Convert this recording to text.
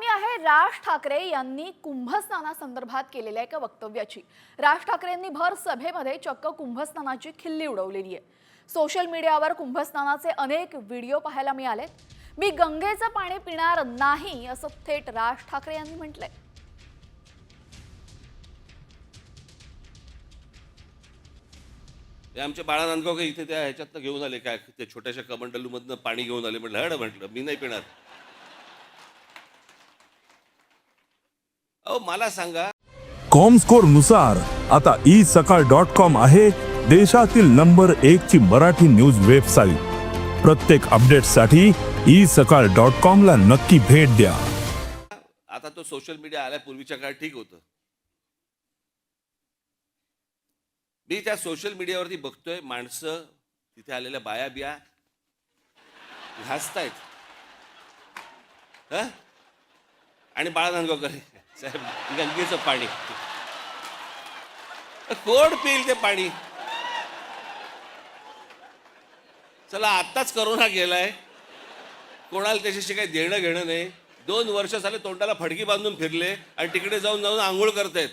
बातमी आहे राज ठाकरे यांनी कुंभस्नानासंदर्भात केलेल्या एका वक्तव्याची. राज ठाकरेंनी भर सभेमध्ये चक्क कुंभस्नानाची खिल्ली उडवलेली आहे. सोशल मीडियावर कुंभस्नानाचे अनेक व्हिडिओ पाहायला मिळाले. मी गंगेचं पाणी पिणार नाही असं थेट राज ठाकरे यांनी म्हटलंय. ते आमच्या बाळा नांदगावकर इथे त्या ह्याच्यातनं घेऊन आले काय ते छोट्याशा कमंडलूमधनं पाणी घेऊन आले म्हटलं हड म्हटलं मी नाही पिणार. अहो मला सांगा. कॉमस्कोरनुसार आता ई सकाळ डॉट कॉम आहे देशातील नंबर एक ची मराठी न्यूज वेबसाईट. प्रत्येक अपडेटसाठी ई सकाळ डॉट कॉम ला नक्की भेट द्या. आता तो सोशल मीडिया आल्या पूर्वीच्या काळात ठीक होतं. मी त्या सोशल मीडियावरती बघतोय माणसं तिथे आलेल्या बाया बिया घासतायत हं? आणि बाळा नांदगावकर साहेब गंगेचं पाणी. कोण पिईल ते पाणी? चला आत्ताच करोना गेलाय. कोणाला त्याच्याशी काही देणं घेणं नाही. दोन वर्ष झाले तोंडाला फडकी बांधून फिरले आणि तिकडे जाऊन जाऊन आंघोळ करतायत.